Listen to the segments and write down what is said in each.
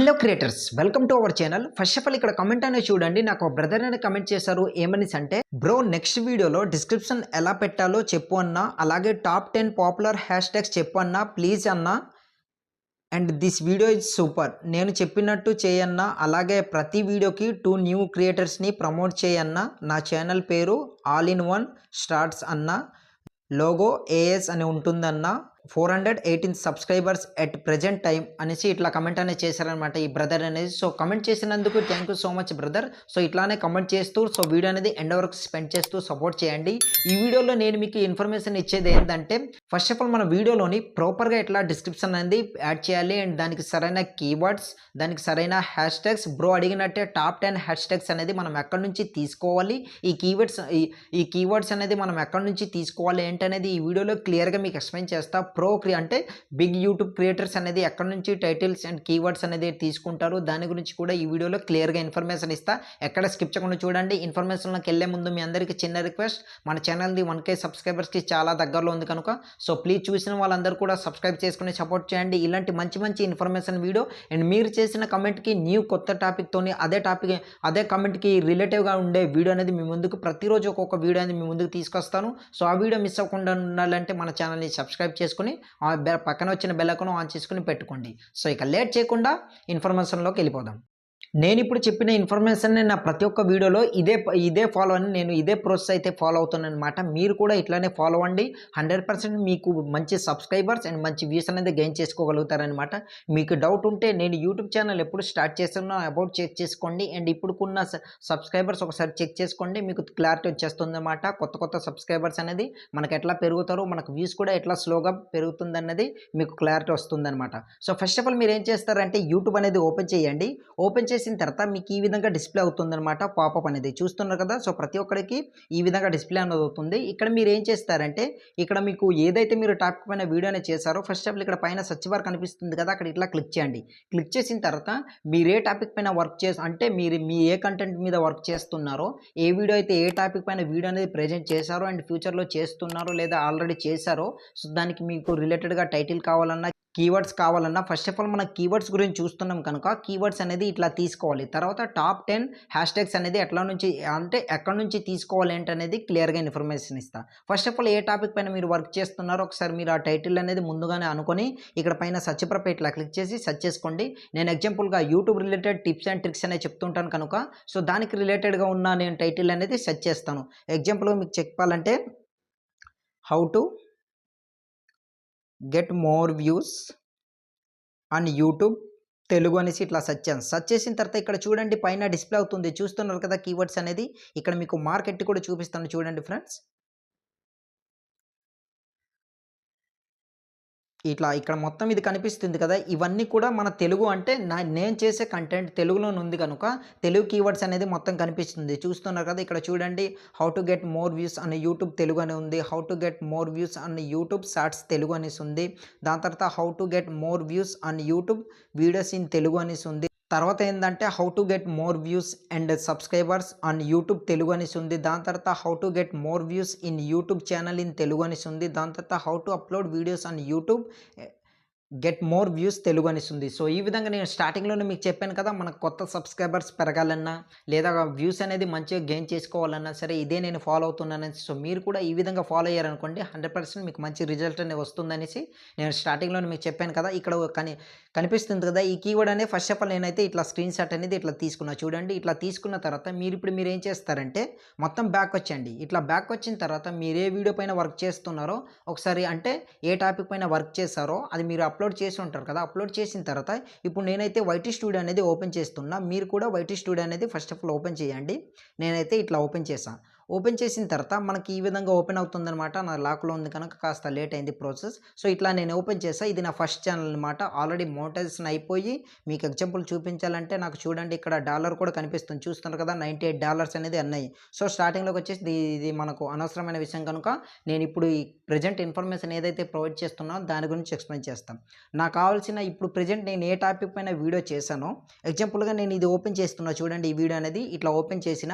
Hello creators welcome to our channel. First of all ఇక్కడ comment అనేది చూడండి. నాకు బ్రదర్ అని కమెంట్ చేశారు. ఏమనిస్ అంటే బ్రో నెక్స్ట్ వీడియోలో డిస్క్రిప్షన్ ఎలా పెట్టాలో చెప్పు అన్నా అలాగే top ten popular hash tags చెప్పు అన్నా ప్లీజ్ అన్నా. And this video is super నేను చెప్పినట్టు చేయన్నా అలాగే ప్రతి వీడియోకి టూ న్యూ క్రియేటర్స్ని ప్రమోట్ చేయన్నా. నా ఛానల్ పేరు ఆల్ ఇన్ వన్ స్టార్ట్స్ అన్నా. లోగో ఏఎస్ అని ఉంటుందన్నా. Four hundred eighteen subscribers at present time అనేసి ఇట్లా కమెంట్ అనేది చేశారనమాట ఈ బ్రదర్ అనేది. సో కమెంట్ చేసినందుకు thank you so much brother so ఇట్లానే కమెంట్ చేస్తూ సో వీడియో అనేది ఎండ్ వరకు స్పెండ్ చేస్తూ సపోర్ట్ చేయండి. ఈ వీడియోలో నేను మీకు ఇన్ఫర్మేషన్ ఇచ్చేది ఏంటంటే ఫస్ట్ ఆఫ్ ఆల్ మన వీడియోలోని ప్రాపర్గా ఎట్లా డిస్క్రిప్షన్ అనేది యాడ్ చేయాలి. అండ్ దానికి సరైన కీవర్డ్స్ దానికి సరైన హ్యాష్ ట్యాగ్స్ బ్రో అడిగినట్టే టాప్ టెన్ హ్యాష్ ట్యాగ్స్ అనేది మనం ఎక్కడి నుంచి తీసుకోవాలి? ఈ కీవర్డ్స్ ఈ కీవర్డ్స్ అనేది మనం ఎక్కడి నుంచి తీసుకోవాలి? ఏంటనేది ఈ వీడియోలో క్లియర్గా మీకు ఎక్స్ప్లెయిన్ చేస్తా. ప్రోక్రి అంటే బిగ్ యూట్యూబ్ క్రియేటర్స్ అనేది ఎక్కడ నుంచి టైటిల్స్ అండ్ కీవర్డ్స్ అనేది తీసుకుంటారు దాని గురించి కూడా ఈ వీడియోలో క్లియర్గా ఇన్ఫర్మేషన్ ఇస్తా. ఎక్కడ స్కిప్ చేయకుండా చూడండి. ఇన్ఫర్మేషన్లోకి వెళ్ళే ముందు మీ అందరికీ చిన్న రిక్వెస్ట్. మన ఛానల్ది వన్ కే సబ్స్క్రైబర్స్కి చాలా దగ్గరలో ఉంది కనుక. సో ప్లీజ్ చూసిన వాళ్ళందరూ కూడా సబ్స్క్రైబ్ చేసుకుని సపోర్ట్ చేయండి. ఇలాంటి మంచి మంచి ఇన్ఫర్మేషన్ వీడియో అండ్ మీరు చేసిన కమెంట్కి న్యూ కొత్త టాపిక్తోని అదే టాపిక్ అదే కమెంట్కి రిలేటివ్గా ఉండే వీడియో అనేది మీ ముందుకు ప్రతిరోజు ఒక్కొక్క వీడియో అనేది మీ ముందుకు తీసుకొస్తాను. సో ఆ వీడియో మిస్ అవ్వకుండా ఉండాలంటే మన ఛానల్ని సబ్స్క్రైబ్ చేసుకుని ఆ పక్కన వచ్చిన బెల్లకును ఆన్ చేసుకుని పెట్టుకోండి. సో ఇక లేట్ చేయకుండా ఇన్ఫర్మేషన్లోకి వెళ్ళిపోదాం. నేను ఇప్పుడు చెప్పిన ఇన్ఫర్మేషన్ నా ప్రతి ఒక్క వీడియోలో ఇదే ఇదే ఫాలో అని నేను ఇదే ప్రాసెస్ అయితే ఫాలో అవుతున్నాను అనమాట మీరు కూడా ఇట్లానే ఫాలో అవ్వండి. హండ్రెడ్ పర్సెంట్ మీకు మంచి సబ్స్క్రైబర్స్ అండ్ మంచి వ్యూస్ అనేది గెయిన్ చేసుకోగలుగుతారనమాట మీకు డౌట్ ఉంటే నేను యూట్యూబ్ ఛానల్ ఎప్పుడు స్టార్ట్ చేస్తున్నా అబౌట్ చెక్ చేసుకోండి. అండ్ ఇప్పుడుకున్న సబ్స్క్రైబర్స్ ఒకసారి చెక్ చేసుకోండి. మీకు క్లారిటీ వచ్చేస్తుంది అనమాట కొత్త కొత్త సబ్స్క్రైబర్స్ అనేది మనకు ఎట్లా పెరుగుతారో మనకు వ్యూస్ కూడా ఎట్లా స్లోగా పెరుగుతుంది అన్నది మీకు క్లారిటీ వస్తుందన్నమాట. సో ఫస్ట్ ఆఫ్ ఆల్ మీరు ఏం చేస్తారంటే యూట్యూబ్ అనేది ఓపెన్ చేయండి. ఓపెన్ చేసిన తర్వాత మీకు ఈ విధంగా డిస్ప్లే అవుతుందన్నమాట పాపప్ అనేది. చూస్తున్నారు కదా? సో ప్రతి ఒక్కరికి ఈ విధంగా డిస్ప్లే అనేది అవుతుంది. ఇక్కడ మీరు ఏం చేస్తారంటే ఇక్కడ మీకు ఏదైతే మీరు టాపిక్ పైన వీడియో అనేది చేశారో ఫస్ట్ ఆఫ్ ఆల్ ఇక్కడ పైన సర్చ్ బార్ కనిపిస్తుంది కదా? అక్కడ ఇట్లా క్లిక్ చేయండి. క్లిక్ చేసిన తర్వాత మీరు ఏ టాపిక్ పైన వర్క్ చేసి అంటే మీరు మీ ఏ కంటెంట్ మీద వర్క్ చేస్తున్నారో ఏ వీడియో అయితే ఏ టాపిక్ పైన వీడియో అనేది ప్రజెంట్ చేశారో అండ్ ఫ్యూచర్లో చేస్తున్నారో లేదా ఆల్రెడీ చేశారో సో దానికి మీకు రిలేటెడ్గా టైటిల్ కావాలన్నా కీవర్డ్స్ కావాలన్నా ఫస్ట్ ఆఫ్ ఆల్ మన కీవర్డ్స్ గురించి చూస్తున్నాం కనుక కీవర్డ్స్ అనేది ఇట్లా తీసుకోవాలి. తర్వాత టాప్ టెన్ హ్యాష్ ట్యాగ్స్ అనేది ఎట్లా నుంచి అంటే ఎక్కడి నుంచి తీసుకోవాలి ఏంటనేది క్లియర్గా ఇన్ఫర్మేషన్ ఇస్తా. ఫస్ట్ ఆఫ్ ఆల్ ఏ టాపిక్ పైన మీరు వర్క్ చేస్తున్నారో ఒకసారి మీరు ఆ టైటిల్ అనేది ముందుగానే అనుకొని ఇక్కడ పైన సర్చ్ ఇట్లా క్లిక్ చేసి సెర్చ్ చేసుకోండి. నేను ఎగ్జాంపుల్గా YouTube related tips and tricks అనేది చెప్తుంటాను కనుక సో దానికి రిలేటెడ్గా ఉన్న నేను టైటిల్ అనేది సెర్చ్ చేస్తాను. ఎగ్జాంపుల్గా మీకు చెప్పాలంటే how to get more views and YouTube Telugu అనేసి ఇట్లా సెర్చ్ చేయండి. సెర్చ్ చేసిన తర్వాత ఇక్కడ చూడండి పైన డిస్ప్లే అవుతుంది. చూస్తున్నారు కదా కీవర్డ్స్ అనేది. ఇక్కడ మీకు మార్కెట్ కూడా చూపిస్తాను చూడండి ఫ్రెండ్స్ ఇట్లా ఇక్కడ మొత్తం ఇది కనిపిస్తుంది కదా ఇవన్నీ కూడా మన తెలుగు అంటే నా నేను చేసే కంటెంట్ తెలుగులో ఉంది కనుక తెలుగు కీవర్డ్స్ అనేది మొత్తం కనిపిస్తుంది. చూస్తున్నారు కదా ఇక్కడ చూడండి how to get more views అనే యూట్యూబ్ తెలుగు అని ఉంది how to get more views అనే యూట్యూబ్ షార్ట్స్ తెలుగు అనేసి ఉంది దాని తర్వాత how to get more views on YouTube videos in Telugu అనేసి ఉంది. తర్వాత ఏంటంటే how to get more views and subscribers on YouTube Telugu అనేసి ఉంది. దాని తర్వాత how to get more views in YouTube channel in Telugu అనేసి ఉంది. దాని తర్వాత how to upload videos on YouTube get more views Telugu అనిస్తుంది so ఈ విధంగా నేను స్టార్టింగ్లోనే మీకు చెప్పాను కదా మనకు కొత్త సబ్స్క్రైబర్స్ పెరగాలన్నా లేదా వ్యూస్ అనేది మంచిగా గెయిన్ చేసుకోవాలన్నా సరే ఇదే నేను ఫాలో అవుతున్నాను సో మీరు కూడా ఈ విధంగా ఫాలో అయ్యారనుకోండి హండ్రెడ్ పర్సెంట్ మీకు మంచి రిజల్ట్ అనేది వస్తుందనేసి నేను స్టార్టింగ్లోనే మీకు చెప్పాను కదా ఇక్కడ కని కనిపిస్తుంది కదా ఈ కీవర్డ్ అనేది ఫస్ట్ ఆఫ్ ఆల్ నేనైతే ఇట్లా స్క్రీన్ షాట్ అనేది ఇట్లా తీసుకున్నా. చూడండి ఇట్లా తీసుకున్న తర్వాత మీరు ఇప్పుడు మీరు ఏం చేస్తారంటే మొత్తం బ్యాక్ వచ్చండి ఇట్లా బ్యాక్ వచ్చిన తర్వాత మీరు ఏ వీడియో పైన వర్క్ చేస్తున్నారో ఒకసారి అంటే ఏ టాపిక్ పైన వర్క్ చేస్తారో అది మీరు అప్లోడ్ చేసి ఉంటారు కదా అప్లోడ్ చేసిన తర్వాత ఇప్పుడు నేనైతే వైటీ స్టూడియో అనేది ఓపెన్ చేస్తున్నా మీరు కూడా వైటీ స్టూడియో అనేది ఫస్ట్ ఆఫ్ ఆల్ ఓపెన్ చేయండి. నేనైతే ఇట్లా ఓపెన్ చేశాను ఓపెన్ చేసిన తర్వాత మనకి ఈ విధంగా ఓపెన్ అవుతుందనమాట నా లాక్లో ఉంది కనుక కాస్త లేట్ అయింది ప్రాసెస్. సో ఇట్లా నేను ఓపెన్ చేసా ఇది నా ఫస్ట్ ఛానల్ అనమాట ఆల్రెడీ మోటైజేషన్ అయిపోయి మీకు ఎగ్జాంపుల్ చూపించాలంటే నాకు చూడండి ఇక్కడ డాలర్ కూడా కనిపిస్తుంది. చూస్తున్నారు కదా నైంటీ ఎయిట్ డాలర్స్ అనేది అన్నాయి సో స్టార్టింగ్లోకి వచ్చేసి ఇది మనకు అనవసరమైన విషయం కనుక నేను ఇప్పుడు ఈ ప్రజెంట్ ఇన్ఫర్మేషన్ ఏదైతే ప్రొవైడ్ చేస్తున్నానో దాని గురించి ఎక్స్ప్లెయిన్ చేస్తాను నాకు కావాల్సిన ఇప్పుడు ప్రజెంట్ నేను ఏ టాపిక్ పైన వీడియో చేశానో ఎగ్జాంపుల్గా నేను ఇది ఓపెన్ చేస్తున్నా చూడండి ఈ వీడియో అనేది. ఇట్లా ఓపెన్ చేసిన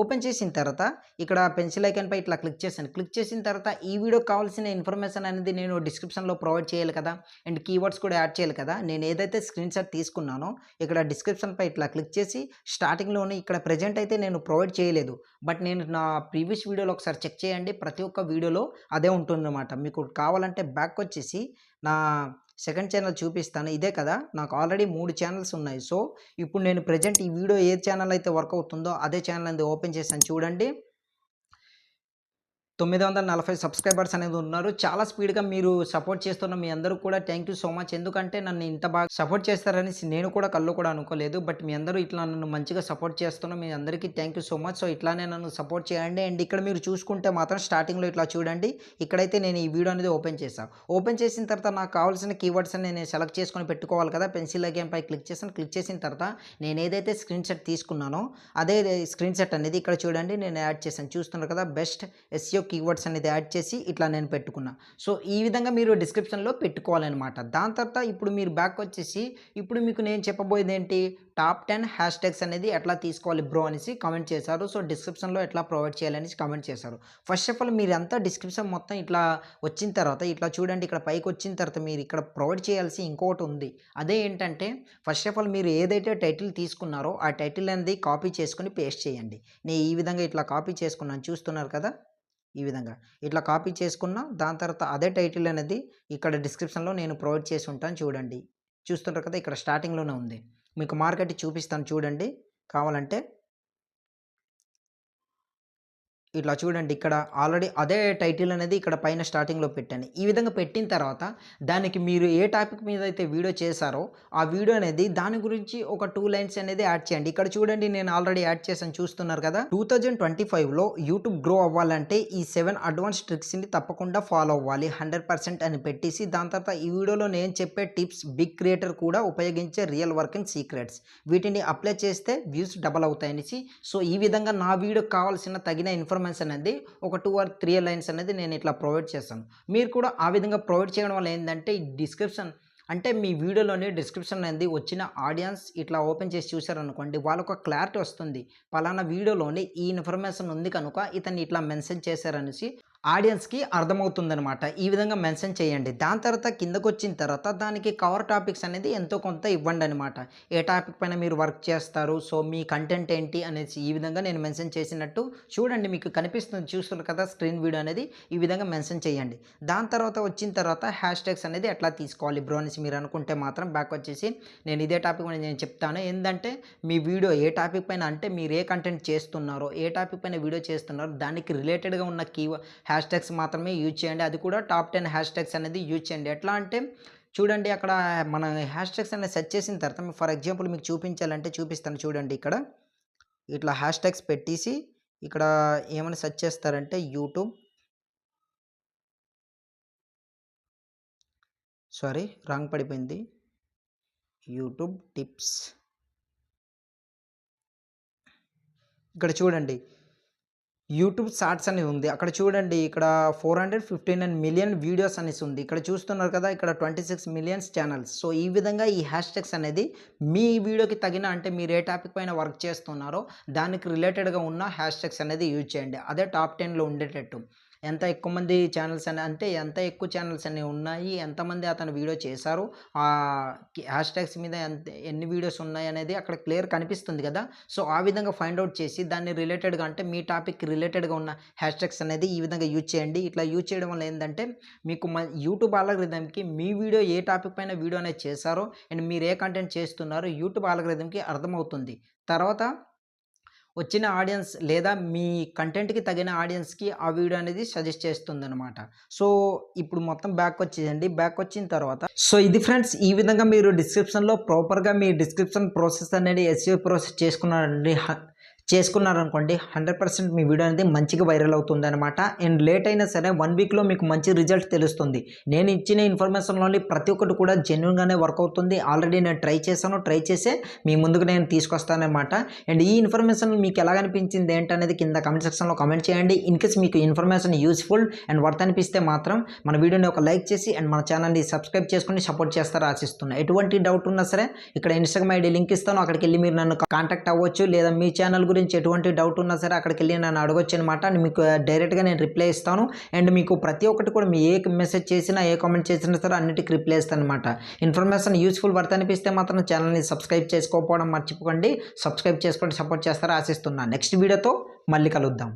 ఓపెన్ చేసిన తర్వాత ఇక్కడ పెన్సిల్ ఐకాన్పై ఇట్లా క్లిక్ చేశాను. క్లిక్ చేసిన తర్వాత ఈ వీడియో కావాల్సిన ఇన్ఫర్మేషన్ అనేది నేను డిస్క్రిప్షన్లో ప్రొవైడ్ చేయాలి కదా. అండ్ కీవర్డ్స్ కూడా యాడ్ చేయాలి కదా. నేను ఏదైతే స్క్రీన్ షాట్ తీసుకున్నానో ఇక్కడ డిస్క్రిప్షన్పై ఇట్లా క్లిక్ చేసి స్టార్టింగ్లోనే ఇక్కడ ప్రజెంట్ అయితే నేను ప్రొవైడ్ చేయలేదు. బట్ నేను నా ప్రీవియస్ వీడియోలో ఒకసారి చెక్ చేయండి. ప్రతి ఒక్క వీడియోలో అదే ఉంటుందన్నమాట. మీకు కావాలంటే బ్యాక్ వచ్చేసి నా సెకండ్ ఛానల్ చూపిస్తాను. ఇదే కదా. నాకు ఆల్రెడీ మూడు ఛానల్స్ ఉన్నాయి. సో ఇప్పుడు నేను ప్రజెంట్ ఈ వీడియో ఏ ఛానల్ అయితే వర్క్ అవుతుందో అదే ఛానల్ అనేది ఓపెన్ చేశాను. చూడండి. తొమ్మిది వందల నలభై సబ్స్క్రైబర్స్ అనేది ఉన్నారు. చాలా స్పీడ్గా మీరు సపోర్ట్ చేస్తున్న మీ అందరూ కూడా థ్యాంక్ యూ సో మచ్. ఎందుకంటే నన్ను ఇంత బాగా సపోర్ట్ చేస్తారని నేను కూడా కళ్ళు కూడా అనుకోలేదు. బట్ మీ అందరూ ఇట్లా నన్ను మంచిగా సపోర్ట్ చేస్తున్న మీ అందరికీ thank you so much. So ఇట్లానే నన్ను సపోర్ట్ చేయండి. అండ్ ఇక్కడ మీరు చూసుకుంటే మాత్రం స్టార్టింగ్లో ఇట్లా చూడండి. ఇక్కడైతే నేను ఈ వీడియో అనేది ఓపెన్ చేశాను ఓపెన్ చేసిన తర్వాత నాకు కావాల్సిన కీవర్డ్స్ నేను సెలెక్ట్ చేసుకొని పెట్టుకోవాలి కదా. పెన్సిల్ గేమ్ పై క్లిక్ చేసాను క్లిక్ చేసిన తర్వాత నేను ఏదైతే స్క్రీన్ షాట్ తీసుకున్నానో అదే స్క్రీన్ షాట్ అనేది ఇక్కడ చూడండి. నేను యాడ్ చేశాను. చూస్తున్నారు కదా బెస్ట్ ఎస్యో కీవర్డ్స్ అనేది యాడ్ చేసి ఇట్లా నేను పెట్టుకున్నా. సో ఈ విధంగా మీరు డిస్క్రిప్షన్లో పెట్టుకోవాలన్నమాట. దాని తర్వాత ఇప్పుడు మీరు బ్యాక్ వచ్చేసి ఇప్పుడు మీకు నేను చెప్పబోయేది ఏంటి టాప్ టెన్ హ్యాష్ ట్యాగ్స్ అనేది ఎట్లా తీసుకోవాలి బ్రో అనేసి కమెంట్ చేశారు. సో డిస్క్రిప్షన్లో ఎట్లా ప్రొవైడ్ చేయాలనేసి కమెంట్ చేశారు. ఫస్ట్ ఆఫ్ ఆల్ మీరు అంతా డిస్క్రిప్షన్ మొత్తం ఇట్లా వచ్చిన తర్వాత ఇట్లా చూడండి ఇక్కడ పైకి వచ్చిన తర్వాత మీరు ఇక్కడ ప్రొవైడ్ చేయాల్సి ఇంకోటి ఉంది. అదే ఏంటంటే ఫస్ట్ ఆఫ్ ఆల్ మీరు ఏదైతే టైటిల్ తీసుకున్నారో ఆ టైటిల్ అనేది కాపీ చేసుకుని పేస్ట్ చేయండి. నేను ఈ విధంగా ఇట్లా కాపీ చేసుకున్నాను చూస్తున్నారు కదా? ఈ విధంగా. ఇట్లా కాపీ చేసుకున్న దాని తర్వాత అదే టైటిల్ అనేది ఇక్కడ డిస్క్రిప్షన్లో నేను ప్రొవైడ్ చేసి ఉంటాను చూడండి. చూస్తుంటారు కదా ఇక్కడ స్టార్టింగ్లోనే ఉంది. మీకు మార్కెట్ చూపిస్తాను చూడండి. కావాలంటే ఇట్లా చూడండి ఇక్కడ ఆల్రెడీ అదే టైటిల్ అనేది ఇక్కడ పైన స్టార్టింగ్లో పెట్టాను. ఈ విధంగా పెట్టిన తర్వాత దానికి మీరు ఏ టాపిక్ మీద అయితే వీడియో చేశారో ఆ వీడియో అనేది దాని గురించి ఒక టూ లైన్స్ అనేది యాడ్ చేయండి. ఇక్కడ చూడండి నేను ఆల్రెడీ యాడ్ చేశాను చూస్తున్నారు కదా? టూ థౌజండ్ ట్వంటీ ఫైవ్లో యూట్యూబ్ గ్రో అవ్వాలంటే ఈ సెవెన్ అడ్వాన్స్ ట్రిక్స్ని తప్పకుండా ఫాలో అవ్వాలి. హండ్రెడ్ పర్సెంట్ అని పెట్టేసి దాని తర్వాత ఈ వీడియోలో నేను చెప్పే టిప్స్ బిగ్ క్రియేటర్ కూడా ఉపయోగించే రియల్ వర్కింగ్ సీక్రెట్స్ వీటిని అప్లై చేస్తే వ్యూస్ డబల్ అవుతాయనేసి. సో ఈ విధంగా నా వీడియోకి కావాల్సిన తగిన ఇన్ఫర్మేషన్ అనేది ఒక టూ ఆర్ త్రీ లైన్స్ అనేది నేను ఇట్లా ప్రొవైడ్ చేస్తాను. మీరు కూడా ఆ విధంగా ప్రొవైడ్ చేయడం వల్ల ఏంటంటే ఈ డిస్క్రిప్షన్ అంటే మీ వీడియోలోని డిస్క్రిప్షన్ అనేది వచ్చిన ఆడియన్స్ ఇట్లా ఓపెన్ చేసి చూశారనుకోండి వాళ్ళకు ఒక క్లారిటీ వస్తుంది. పలానా వీడియోలోని ఈ ఇన్ఫర్మేషన్ ఉంది కనుక ఇతన్ని ఇట్లా మెన్షన్ చేశారనేసి ఆడియన్స్కి అర్థమవుతుందనమాట ఈ విధంగా మెన్షన్ చేయండి. దాని తర్వాత కిందకు వచ్చిన తర్వాత దానికి కవర్ టాపిక్స్ అనేది ఎంతో కొంత ఇవ్వండి అనమాట ఏ టాపిక్ పైన మీరు వర్క్ చేస్తారు? సో మీ కంటెంట్ ఏంటి అనేసి ఈ విధంగా నేను మెన్షన్ చేసినట్టు చూడండి. మీకు కనిపిస్తుంది చూస్తున్నారు కదా స్క్రీన్ వీడియో అనేది. ఈ విధంగా మెన్షన్ చేయండి. దాని తర్వాత వచ్చిన తర్వాత హ్యాష్ ట్యాగ్స్ అనేది ఎట్లా తీసుకోవాలి బ్రో అనేసి మీరు అనుకుంటే మాత్రం బ్యాక్ వచ్చేసి నేను ఇదే టాపిక్ పైన నేను చెప్తాను. ఏంటంటే మీ వీడియో ఏ టాపిక్ పైన అంటే మీరు ఏ కంటెంట్ చేస్తున్నారో ఏ టాపిక్ పైన వీడియో చేస్తున్నారో దానికి రిలేటెడ్గా ఉన్న కీవ హ్యాష్ ట్యాగ్స్ మాత్రమే యూజ్ చేయండి. అది కూడా టాప్ టెన్ హ్యాష్ ట్యాగ్స్ అనేది యూజ్ చేయండి. ఎట్లా అంటే చూడండి అక్కడ మన హ్యాష్ ట్యాగ్స్ అనేది సెర్చ్ చేసిన తర్వాత ఫర్ ఎగ్జాంపుల్ మీకు చూపించాలంటే చూపిస్తాను చూడండి ఇక్కడ. ఇట్లా హ్యాష్ ట్యాగ్స్ పెట్టేసి ఇక్కడ ఏమైనా సెర్చ్ చేస్తారంటే యూట్యూబ్ సారీ రాంగ్ పడిపోయింది. యూట్యూబ్ టిప్స్ ఇక్కడ చూడండి. యూట్యూబ్ షార్ట్స్ అనేది ఉంది. అక్కడ చూడండి ఇక్కడ four hundred fifty nine million videos అనేసి ఉంది. ఇక్కడ చూస్తున్నారు కదా ఇక్కడ twenty six millions channels. So ఈ విధంగా ఈ హ్యాష్ ట్యాగ్స్ అనేది మీ వీడియోకి తగిన అంటే మీరు ఏ టాపిక్ పైన వర్క్ చేస్తున్నారో దానికి రిలేటెడ్గా ఉన్న హ్యాష్ ట్యాగ్స్ అనేది యూజ్ చేయండి. అదే టాప్ టెన్లో ఉండేటట్టు. ఎంత ఎక్కువ మంది ఛానల్స్ అని అంటే ఎంత ఎక్కువ ఛానల్స్ అనేవి ఉన్నాయి ఎంతమంది అతను వీడియో చేశారు హ్యాష్ ట్యాగ్స్ మీద ఎంత ఎన్ని వీడియోస్ ఉన్నాయి అనేది అక్కడ క్లియర్ కనిపిస్తుంది కదా. సో ఆ విధంగా ఫైండ్ అవుట్ చేసి దాన్ని రిలేటెడ్గా అంటే మీ టాపిక్ రిలేటెడ్గా ఉన్న హ్యాష్ ట్యాగ్స్ అనేది ఈ విధంగా యూజ్ చేయండి. ఇట్లా యూజ్ చేయడం వల్ల ఏంటంటే మీకు యూట్యూబ్ ఆల్గరిథంకి మీ వీడియో ఏ టాపిక్ పైన వీడియో అనేది చేశారో అండ్ మీరు ఏ కంటెంట్ చేస్తున్నారో యూట్యూబ్ ఆల్గరిథంకి అర్థమవుతుంది. తర్వాత వచ్చిన ఆడియన్స్ లేదా మీ కంటెంట్కి తగిన ఆడియన్స్కి ఆ వీడియో అనేది సజెస్ట్ చేస్తుందనమాట సో ఇప్పుడు మొత్తం బ్యాక్ వచ్చేయండి. బ్యాక్ వచ్చిన తర్వాత సో ఇది ఫ్రెండ్స్ ఈ విధంగా మీరు డిస్క్రిప్షన్లో ప్రాపర్గా మీ డిస్క్రిప్షన్ ప్రాసెస్ అనేది ఎస్యూ ప్రాసెస్ చేసుకున్నారండి. చేసుకున్నారనుకోండి హండ్రెడ్ పర్సెంట్ మీ వీడియో అనేది మంచిగా వైరల్ అవుతుంది అనమాట అండ్ లేట్ అయినా సరే వన్ వీక్లో మీకు మంచి రిజల్ట్ తెలుస్తుంది. నేను ఇచ్చిన ఇన్ఫర్మేషన్లోని ప్రతి ఒక్కటి కూడా జెన్యున్గానే వర్క్ అవుతుంది. ఆల్రెడీ నేను ట్రై చేశాను. ట్రై చేసే మీ ముందుకు నేను తీసుకొస్తానమాట అండ్ ఈ ఇన్ఫర్మేషన్ మీకు ఎలా అనిపించింది ఏంటనేది కింద కమెంట్ సెక్షన్లో కమెంట్ చేయండి. ఇన్ కేస్ మీకు ఇన్ఫర్మేషన్ యూస్ఫుల్ అండ్ వర్త్ అనిపిస్తే మాత్రం మన వీడియోని ఒక లైక్ చేసి అండ్ మన ఛానల్ని సబ్స్క్రైబ్ చేసుకుని సపోర్ట్ చేస్తారు ఆశిస్తున్నా. ఎటువంటి డౌట్ ఉన్నా సరే ఇక్కడ ఇన్స్టాగ్రామ్ ఐడి లింక్ ఇస్తాను. అక్కడికి వెళ్ళి మీరు నన్ను కాంటాక్ట్ అవ్వచ్చు. లేదా మీ ఛానల్ గురించి గురించి ఎటువంటి డౌట్ ఉన్నా సరే అక్కడికి వెళ్ళి నన్ను అడగొచ్చు అనమాట మీకు డైరెక్ట్గా నేను రిప్లై ఇస్తాను. అండ్ మీకు ప్రతి ఒక్కటి కూడా మీ ఏ మెసేజ్ చేసినా ఏ కామెంట్ చేసినా సరే అన్నిటికీ రిప్లై ఇస్తాను అనమాట ఇన్ఫర్మేషన్ యూస్ఫుల్ వర్త్ అనిపిస్తే మాత్రం ఛానల్ని సబ్స్క్రైబ్ చేసుకోకపోవడం మర్చిపోకండి. సబ్స్క్రైబ్ చేసుకోండి సపోర్ట్ చేస్తారో ఆశిస్తున్నా. నెక్స్ట్ వీడియోతో మళ్ళీ కలుద్దాం.